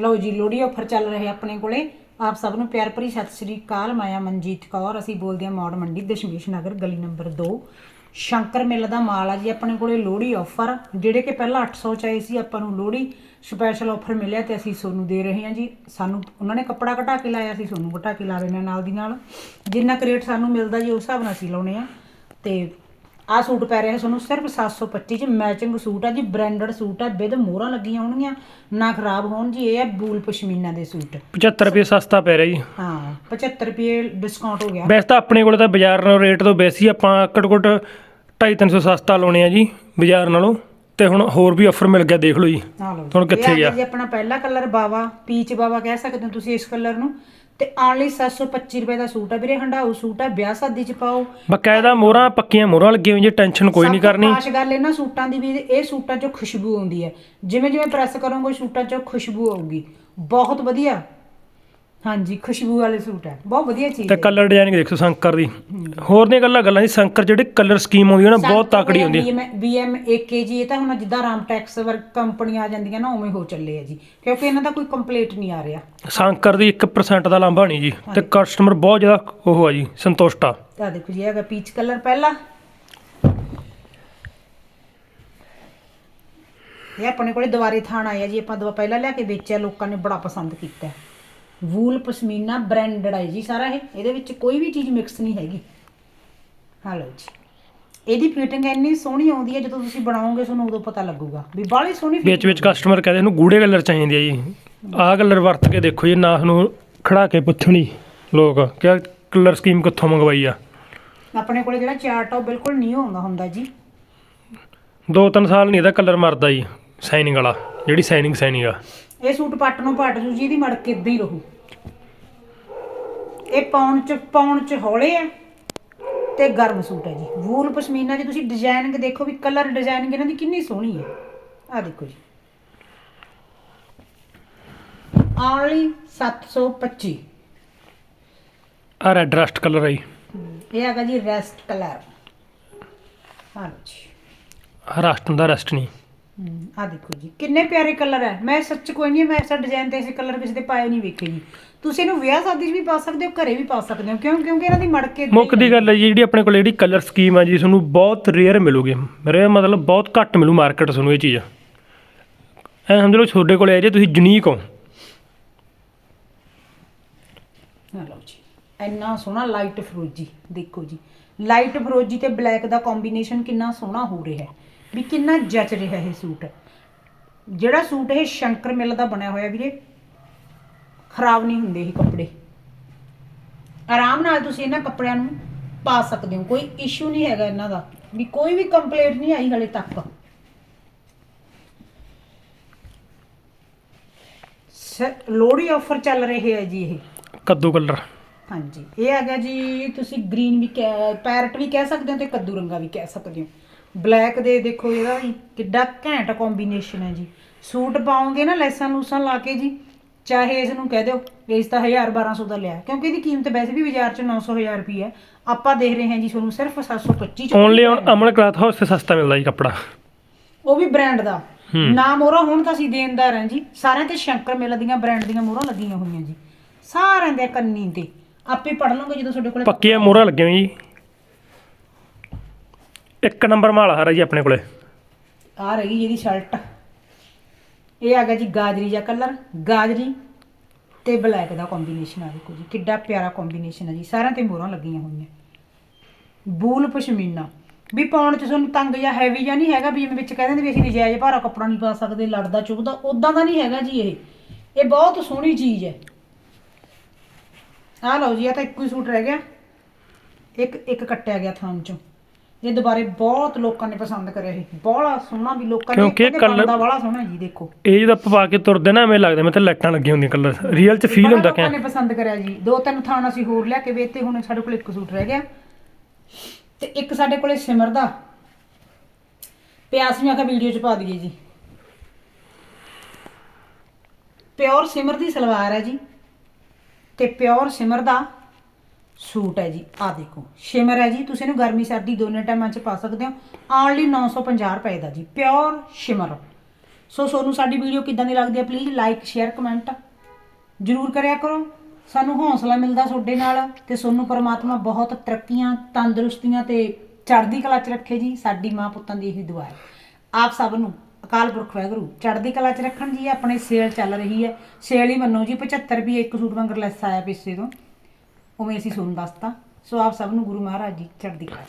ਲਓ ਜੀ, ਲੋਹੜੀ ਆਫਰ ਚੱਲ ਰਹੇ ਆਪਣੇ ਕੋਲੇ। ਆਪ ਸਭ ਨੂੰ ਪਿਆਰ ਭਰੀ ਸਤਿ ਸ੍ਰੀ ਅਕਾਲ। ਮਾਇਆ ਮਨਜੀਤ ਕੌਰ, ਅਸੀਂ ਬੋਲਦੇ ਹਾਂ ਮੌੜ ਮੰਡੀ, ਦਸ਼ਮੇਸ਼ ਨਗਰ, ਗਲੀ ਨੰਬਰ 2 ਸ਼ੰਕਰ ਮਿੱਲ ਦਾ ਮਾਲ ਆ ਜੀ, ਆਪਣੇ ਕੋਲੇ ਲੋਹੜੀ ਆਫਰ ਜਿਹੜੇ ਕਿ ਪਹਿਲਾਂ 800 ਚ ਆਏ ਸੀ, ਆਪਾਂ ਨੂੰ ਲੋਹੜੀ ਸਪੈਸ਼ਲ ਆਫਰ ਮਿਲਿਆ ਤੇ ਅਸੀਂ ਸੋਨੂੰ ਦੇ ਰਹੇ ਹਾਂ ਜੀ। ਸਾਨੂੰ, ਉਹਨਾਂ ਨੇ ਕੱਪੜਾ ਘਟਾ ਕੇ ਲਾਇਆ ਸੀ ਸੋਨੂੰ ਘਟਾ ਕੇ ਲਾ ਰਹੇ ਨੇ ਨਾਲ ਦੀ ਨਾਲ। ਜਿੰਨਾ ਕੁ ਰੇਟ ਸਾਨੂੰ ਮਿਲਦਾ ਜੀ, ਉਸ ਹਿਸਾਬ ਨਾਲ ਅਸੀਂ ਲਾਉਣੇ ਆ ਤੇ ਆਹ ਸੂਟ ਪੈ ਰਿਹਾ ਤੁਹਾਨੂੰ ਸਿਰਫ 725 ਚ ਮੈਚਿੰਗ ਸੂਟ ਆ ਜੀ ਬ੍ਰਾਂਡਡ ਸੂਟ ਆ ਵਿਦ ਮੋਹਰਾਂ ਲੱਗੀਆਂ ਹੋਣਗੀਆਂ ਨਾ ਖਰਾਬ ਹੋਣ ਜੀ ਇਹ ਆ ਬੂਲ ਪਸ਼ਮੀਨਾ ਦੇ ਸੂਟ। 75 ਰੁਪਏ ਸਸਤਾ ਪੈ ਰਿਹਾ ਜੀ। ਹਾਂ 75 ਰੁਪਏ ਡਿਸਕਾਊਂਟ ਹੋ ਗਿਆ। ਵੈਸੇ ਤਾਂ ਆਪਣੇ ਕੋਲ ਤਾਂ ਬਾਜ਼ਾਰ ਨਾਲੋਂ ਰੇਟ ਤੋਂ ਬੇਸੀ ਆਪਾਂ ਘੱਟੋ ਘੱਟ 250 ਸਸਤਾ ਲਾਉਣੇ ਆ ਜੀ ਬਾਜ਼ਾਰ ਨਾਲੋਂ। ਤੇ ਹੁਣ ਹੋਰ ਵੀ ਆਫਰ ਮਿਲ ਗਿਆ ਦੇਖ ਲਓ ਜੀ। ਆ ਹੁਣ। ਕਿੱਥੇ ਆ ਗਿਆ? ਜੀ ਆਪਣਾ ਪਹਿਲਾ ਕਲਰ ਬਾਵਾ ਪੀਚ ਬਾਵਾ ਕਹਿ ਸਕਦੇ ਹੋ ਤੁਸੀਂ ਇਸ ਕਲਰ ਨੂੰ। ਤੇ ਆਨਲੀ 725 ਰੁਪਏ ਦਾ ਸੂਟ ਆ ਵੀਰੇ ਹੰਡਾਊ ਸੂਟ ਆ ਵਿਆਹ ਸ਼ਾਦੀ ਚ ਪਾਓ। ਬਕਾਇਦਾ ਮੋਹਰਾਂ ਪੱਕੀਆਂ ਮੋਹਰਾਂ ਲੱਗੀਆਂ ਹੋਈਆਂ ਜੀ ਟੈਨਸ਼ਨ ਕੋਈ ਨਹੀਂ ਕਰਨੀ। ਖਾਸ ਗੱਲ ਇਹਨਾਂ ਸੂਟਾਂ ਦੀ ਵੀ ਇਹ ਸੂਟਾਂ 'ਚੋਂ ਖੁਸ਼ਬੂ ਆਉਂਦੀ ਹੈ। ਜਿਵੇਂ ਜਿਵੇਂ ਪ੍ਰੈਸ ਕਰੋਗੇ ਸੂਟਾਂ 'ਚੋਂ ਖੁਸ਼ਬੂ ਆਊਗੀ। ਬਹੁਤ ਵਧੀਆ। ਹਾਂਜੀ ਖੁਸ਼ਬੂ ਵਾਲੇ ਸੂਟ ਹੈ। ਬਹੁਤ ਵਧੀਆ ਚੀਜ਼ ਤੇ ਹੈ। ਕਲਰ ਡਿਜ਼ਾਈਨਿੰਗ ਦੇਖੋ ਸ਼ੰਕਰ ਦੀ। ਹੋਰ ਦੀਆਂ ਗੱਲਾਂ ਗੱਲਾਂ ਜੀ ਸ਼ੰਕਰ ਜਿਹੜੀ ਕਲਰ ਸਕੀਮ ਆਉਂਦੀ ਹੈ ਨਾ ਬਹੁਤ ਤਕੜੀ ਹੁੰਦੀ ਹੈ। BM AKG ਇਹ ਤਾਂ ਹੁਣ ਜਿੱਦਾਂ ਰਾਮਟੈਕਸ ਵਰਗ ਕੰਪਨੀਆਂ ਆ ਜਾਂਦੀਆਂ ਨਾ ਉਵੇਂ ਹੋ ਚੱਲੇ ਆ ਜੀ। ਕਿਉਂਕਿ ਇਹਨਾਂ ਦਾ ਕੋਈ ਕੰਪਲੀਟ ਨਹੀਂ ਆ ਰਿਹਾ। ਸ਼ੰਕਰ ਦੀ 1% ਦਾ ਲਾਂਭਾ ਨਹੀਂ ਜੀ। ਤੇ ਕਸਟਮਰ ਬਹੁਤ ਜ਼ਿਆਦਾ ਉਹ ਆ ਜੀ ਸੰਤੁਸ਼ਟ ਆ। ਤਾਂ ਦੇਖੋ ਜੀ ਇਹ ਹੈਗਾ ਪੀਚ ਕਲਰ ਪਹਿਲਾ। ਇਹ ਆਪਣੇ ਕੋਲੇ ਦੁਬਾਰੇ ਥਾਣ ਆਇਆ ਜੀ ਆਪਾਂ ਦਵਾ ਪਹਿਲਾਂ ਲਿਆ ਕੇ ਵੇਚਿਆ ਲੋਕਾਂ ਨੇ ਬੜਾ ਪਸੰਦ ਕੀਤਾ। ਵੂਲ ਪਸ਼ਮੀਨਾ ਬ੍ਰਾਂਡਡ ਹੈ ਜੀ ਸਾਰਾ ਇਹ। ਇਹਦੇ ਵਿੱਚ ਕੋਈ ਵੀ ਚੀਜ਼ ਮਿਕਸ ਨਹੀਂ ਹੈਗੀ। ਹਾਂ ਲਓ ਜੀ। ਇਹਦੀ ਫਿਟਿੰਗ ਇੰਨੀ ਸੋਹਣੀ ਆਉਂਦੀ ਹੈ ਜਦੋਂ ਤੁਸੀਂ ਬਣਾਓਗੇ ਤੁਹਾਨੂੰ ਉਦੋਂ ਪਤਾ ਲੱਗੂਗਾ ਵੀ ਬਾਹਲੀ ਸੋਹਣੀ ਵਿੱਚ ਵਿੱਚ ਕਸਟਮਰ ਕਹਿੰਦੇ ਇਹਨੂੰ ਗੂੜੇ ਕਲਰ ਚਾਹੀਦੇ ਆ ਜੀ। ਆਹ ਕਲਰ ਵਰਤ ਕੇ ਦੇਖੋ ਜੀ ਨਾ ਨੂੰ ਖੜਾ ਕੇ ਪੁੱਛਣੀ ਲੋਕ ਕਿ ਕਲਰ ਸਕੀਮ ਕਿੱਥੋਂ ਮੰਗਵਾਈ ਆ। ਆਪਣੇ ਕੋਲੇ ਜਿਹੜਾ ਚਾਰਟ ਆ ਉਹ ਬਿਲਕੁਲ ਨਹੀਂ ਹੁੰਦਾ ਹੁੰਦਾ ਜੀ। ਦੋ ਤਿੰਨ ਸਾਲ ਨਹੀਂ ਇਹਦਾ ਕਲਰ ਮਰਦਾ ਜੀ ਸਾਈਨਿੰਗ ਵਾਲਾ ਜਿਹੜੀ ਸਾਈਨਿੰਗ ਸਾਈਨਿੰਗ ਆ। ਇਹ ਸੂਟ ਪੱਟ ਨੂੰ ਪੱਟ ਜੂ ਜੀ ਇਹਦੀ ਮੜਕ ਇਦਾਂ ਹੀ ਰਹੂ। ਇਹ ਪਾਉਣ ਚ ਪਾਉਣ ਚ ਹੌਲੇ ਆ ਤੇ ਗਰਮ ਸੂਟ ਹੈ ਜੀ। ਵੂਲ ਪਸ਼ਮੀਨਾ ਜੀ ਤੁਸੀਂ ਡਿਜ਼ਾਈਨਿੰਗ ਦੇਖੋ ਵੀ ਕਲਰ ਡਿਜ਼ਾਈਨਿੰਗ ਇਹਨਾਂ ਦੀ ਕਿੰਨੀ ਸੋਹਣੀ ਹੈ ਆ ਦੇਖੋ ਜੀ। ਓਨਲੀ 725 ਆ ਰੈਡ ਰਸਟ ਕਲਰ ਜੀ। ਇਹ ਹੈਗਾ ਜੀ ਰੈਸਟ ਕਲਰ ਹਾਂ ਜੀ। ਰਸਟ ਹੁੰਦਾ ਰੈਸਟ ਨਹੀਂ। ਆ ਦੇਖੋ ਜੀ ਕਿੰਨੇ ਪਿਆਰੇ ਕਲਰ ਹੈ। ਮੈਂ ਸੱਚ ਕੋਈ ਨਹੀਂ ਮੈਂ ਐਸਾ ਡਿਜ਼ਾਈਨ ਤੇ ਐਸੇ ਕਲਰ ਕਿਸੇ ਤੇ ਪਾਏ ਨਹੀਂ ਵੇਖੇ ਜੀ। ਤੁਸੀਂ ਇਹਨੂੰ ਵਿਆਹ ਸ਼ਾਦੀ 'ਚ ਵੀ ਪਾ ਸਕਦੇ ਹੋ ਘਰੇ ਵੀ ਪਾ ਸਕਦੇ ਹੋ ਕਿਉਂ? ਕਿਉਂਕਿ ਇਹਨਾਂ ਦੀ ਮੜਕੇ ਹੀ ਮੁੱਖ ਦੀ ਗੱਲ ਹੈ ਜੀ ਜਿਹੜੀ ਆਪਣੇ ਕੋਲ ਜਿਹੜੀ ਕਲਰ ਸਕੀਮ ਆ ਜੀ ਤੁਹਾਨੂੰ ਬਹੁਤ ਰੇਅਰ ਮਿਲੂਗੀ। ਰੇਅਰ ਮਤਲਬ ਬਹੁਤ ਘੱਟ ਮਿਲੂ ਮਾਰਕੀਟ ਤੁਹਾਨੂੰ ਇਹ ਚੀਜ਼। ਐ ਸਮਝ ਲਓ ਤੁਹਾਡੇ ਕੋਲ ਹੈ ਜੇ ਤੁਸੀਂ ਯੂਨੀਕ ਹੋ। ਆ ਲਓ ਜੀ ਇੰਨਾ ਸੋਹਣਾ ਲਾਈਟ ਫਰੋਜੀ ਦੇਖੋ ਜੀ। ਲਾਈਟ ਫਰੋਜੀ ਤੇ ਬਲੈਕ ਦਾ ਕੰਬੀਨੇਸ਼ਨ ਕਿੰਨਾ ਸੋਹਣਾ ਹੋ ਰਿਹਾ ਹੈ। ਵੀ ਕਿੰਨਾ ਜੱਚ ਰਿਹਾ ਇਹ ਸੂਟ। ਜਿਹੜਾ ਸੂਟ ਇਹ ਸ਼ੰਕਰ ਮਿੱਲ ਦਾ ਬਣਿਆ ਹੋਇਆ ਵੀਰੇ ਖਰਾਬ ਨਹੀਂ ਹੁੰਦੇ ਇਹ ਕੱਪੜੇ। ਆਰਾਮ ਨਾਲ ਤੁਸੀਂ ਇਹਨਾਂ ਕੱਪੜਿਆਂ ਨੂੰ ਪਾ ਸਕਦੇ ਹੋ ਕੋਈ ਇਸ਼ੂ ਨਹੀਂ ਹੈਗਾ ਇਹਨਾਂ ਦਾ। ਵੀ ਕੋਈ ਵੀ ਕੰਪਲੇਂਟ ਨਹੀਂ ਆਈ ਹਲੇ ਤੱਕ। ਲੋਹੜੀ ਆਫਰ ਚੱਲ ਰਹੇ ਹੈ ਜੀ ਇਹ। ਕੱਦੂ ਕਲਰ। ਹਾਂਜੀ ਇਹ ਹੈਗਾ ਜੀ ਤੁਸੀਂ ਗ੍ਰੀਨ ਵੀ ਪੈਰਟ ਵੀ ਕਹਿ ਸਕਦੇ ਹੋ ਤੇ ਕੱਦੂ ਰੰਗਾ ਵੀ ਕਹਿ ਸਕਦੇ ਹੋ। ਬਲੈਕ ਦੇ ਦੇਖੋ ਇਹਦਾ ਵੀ ਕਿੱਡਾ ਘੈਂਟ ਕੰਬੀਨੇਸ਼ਨ ਹੈ ਜੀ। ਸੂਟ ਪਾਓਗੇ ਨਾ ਲੈਸਾਂ ਲੂਸਾਂ ਲਾ ਕੇ ਜੀ ਚਾਹੇ ਇਸ ਨੂੰ ਕਹਿ ਦਿਓ ਇਸ ਤਾਂ 1000 1200 ਦਾ ਲਿਆ। ਕਿਉਂਕਿ ਇਹਦੀ ਕੀਮਤ ਵੈਸੇ ਵੀ ਬਾਜ਼ਾਰ 'ਚ 900 1000 ਰੁਪਏ ਹੈ। ਆਪਾਂ ਦੇਖ ਰਹੇ ਹਾਂ ਜੀ ਤੁਹਾਨੂੰ ਸਿਰਫ 725 ਚ ਓਨਲੀ ਅਮਨ ਕਲਾਥ ਹਾਊਸ ਤੇ ਸਸਤਾ ਮਿਲਦਾ ਜੀ ਕੱਪੜਾ। ਉਹ ਵੀ ਬ੍ਰਾਂਡ ਦਾ। ਨਾਮ ਮੋਹਰਾਂ ਹੁਣ ਤਾਂ ਅਸੀਂ ਦੇਣਦਾਰ ਹਾਂ ਜੀ। ਸਾਰਿਆਂ ਤੇ ਸ਼ੰਕਰ ਮਿਲ ਦੀਆਂ ਬ੍ਰਾਂਡ ਦੀਆਂ ਮੋਹਰਾਂ ਲੱਗੀਆਂ ਹੋਈਆਂ ਜੀ। ਸਾਰਿਆਂ ਦੇ ਕੰਨੀ ਤੇ। ਆਪੇ ਪੜ ਲਓਗੇ ਜਦੋਂ ਤੁਹਾਡੇ ਕੋਲੇ ਪੱਕੀਆਂ ਮੋਹਰਾਂ ਲੱਗੀਆਂ ਜੀ। ਇੱਕ ਨੰਬਰ ਮਾਲ ਹਾਰਾ ਜੀ ਆਪਣੇ ਕੋਲੇ। ਆ ਰਹੀ ਇਹਦੀ ਸ਼ਰਟ। ਇਹ ਆ ਗਿਆ ਜੀ ਗਾਜਰੀ ਜਿਹਾ ਕਲਰ, ਗਾਜਰੀ ਤੇ ਬਲੈਕ ਦਾ ਕੰਬੀਨੇਸ਼ਨ ਆ ਦੇਖੋ ਜੀ। ਕਿੱਡਾ ਪਿਆਰਾ ਕੰਬੀਨੇਸ਼ਨ ਆ ਜੀ। ਸਾਰਿਆਂ ਤੇ ਮੋਹਰਾਂ ਲੱਗੀਆਂ ਹੋਈਆਂ। ਬੂਲ ਪਸ਼ਮੀਨਾ। ਵੀ ਪਾਉਣ ਚ ਤੁਹਾਨੂੰ ਤੰਗ ਜਾਂ ਹੈਵੀ ਜਾਂ ਨਹੀਂ ਹੈਗਾ, ਵੀ ਜਿਵੇਂ ਵਿੱਚ ਕਹਿ ਦਿੰਦੇ ਵੀ ਅਸੀਂ ਨਜਾਇਜ਼ ਭਾਰਾ ਕੱਪੜਾ ਨਹੀਂ ਪਾ ਸਕਦੇ, ਲੜਦਾ ਚੁੱਭਦਾ ਉਦਾਂ ਦਾ ਨਹੀਂ ਹੈਗਾ ਜੀ ਇਹ। ਇਹ ਬਹੁਤ ਸੋਹਣੀ ਚੀਜ਼ ਹੈ। ਆਹ ਲਓ ਜੀ ਇਹ ਤਾਂ ਇੱਕੋ ਹੀ ਸੂਟ ਰਹਿ ਗਿਆ। ਇੱਕ ਇੱਕ ਕੱਟਿਆ ਗਿਆ ਥਾਂ ਚੋਂ। ਇਹ ਦੁਬਾਰੇ ਬਹੁਤ ਲੋਕਾਂ ਨੇ ਪਸੰਦ ਕਰਿਆ ਇਹ ਬੜਾ ਸੋਹਣਾ ਵੀ ਲੋਕਾਂ ਨੇ ਕਿਉਂਕਿ ਕਹਿੰਦੇ colour- ਬਣਦਾ ਬੜਾ ਸੋਹਣਾ ਜੀ ਦੇਖੋ। ਇਹ ਜਦੋਂ ਆਪਾਂ ਪਾ ਕੇ ਤੁਰਦੇ ਨਾ ਐਵੇਂ ਲੱਗਦਾ ਮੈਂ ਤਾਂ ਲਾਈਟਾਂ ਲੱਗੀਆਂ ਹੁੰਦੀਆਂ ਕਲਰ ਰੀਅਲ ਚ ਫੀਲ ਬੜਾ ਹੁੰਦਾ ਲੋਕਾਂ ਕਿ ਨੇ ਪਸੰਦ ਕਰਿਆ ਜੀ। ਦੋ ਤਿੰਨ ਥਾਂ ਅਸੀਂ ਹੋਰ ਲਿਆ ਕੇ ਵੇਚਤੇ ਹੁਣ ਸਾਡੇ ਕੋਲ ਇੱਕ ਸੂਟ ਰਹਿ ਗਿਆ। ਤੇ ਇੱਕ ਸਾਡੇ ਕੋਲੇ ਸਿਮਰ ਦਾ। ਪਿਆਸ ਮੈਂ ਆਖਿਆ ਵੀਡੀਓ ਚ ਪਾ ਦਈਏ ਜੀ। ਪਿਓਰ ਸਿਮਰ ਦੀ ਸਲਵਾਰ ਹੈ ਜੀ। ਤੇ ਪਿਓਰ ਸਿਮਰ ਦਾ ਸੂਟ ਹੈ ਜੀ ਆ ਦੇਖੋ, ਸ਼ਿਮਰ ਹੈ ਜੀ, ਤੁਸੀਂ ਇਹਨੂੰ ਗਰਮੀ, ਸਰਦੀ ਦੋਨੇ ਟਾਈਮਾਂ 'ਚ ਪਾ ਸਕਦੇ ਹੋ। ਓਨਲੀ 950 ਰੁਪਏ ਦਾ ਜੀ, ਪਿਓਰ ਸ਼ਿਮਰ। ਸੋ ਸੋਨੂੰ ਸਾਡੀ ਵੀਡੀਓ ਕਿੱਦਾਂ ਦੀ ਲੱਗਦੀ ਹੈ ਪਲੀਜ਼ ਲਾਈਕ ਸ਼ੇਅਰ ਕਮੈਂਟ ਜਰੂਰ ਕਰਿਆ ਕਰੋ। ਸਾਨੂੰ ਹੌਸਲਾ ਮਿਲਦਾ ਤੁਹਾਡੇ ਨਾਲ ਤੇ ਸੋਨੂੰ ਪਰਮਾਤਮਾ ਬਹੁਤ ਤਰੱਕੀਆਂ, ਤੰਦਰੁਸਤੀਆਂ ਤੇ ਚੜ੍ਹਦੀ ਕਲਾ 'ਚ ਰੱਖੇ ਜੀ, ਸਾਡੀ ਮਾਂ ਪੁੱਤਾਂ ਦੀ ਇਹੀ ਦੁਆ ਹੈ। ਆਪ ਸਭ ਨੂੰ ਅਕਾਲ ਪੁਰਖ ਵਾਹਿਗੁਰੂ, ਚੜ੍ਹਦੀ ਕਲਾ 'ਚ ਰੱਖਣ ਜੀ ਆਪਣੇ ਸੇਲ ਚੱਲ ਰਹੀ ਹੈ। ਸੇਲ ਹੀ ਮੰਨੋ ਜੀ 75 ਰੁਪਏ ਇੱਕ ਸੂਟ ਵਾਂਗਰ ਲੈਸ ਆਇਆ ਪਿੱਛੇ ਤੋਂ। ਉਵੇਂ ਅਸੀਂ ਤੁਹਾਨੂੰ ਦੱਸਤਾ ਸੋ ਆਪ ਸਭ ਨੂੰ ਗੁਰੂ ਮਹਾਰਾਜ ਜੀ ਚੜ੍ਹਦੀ ਕਲਾ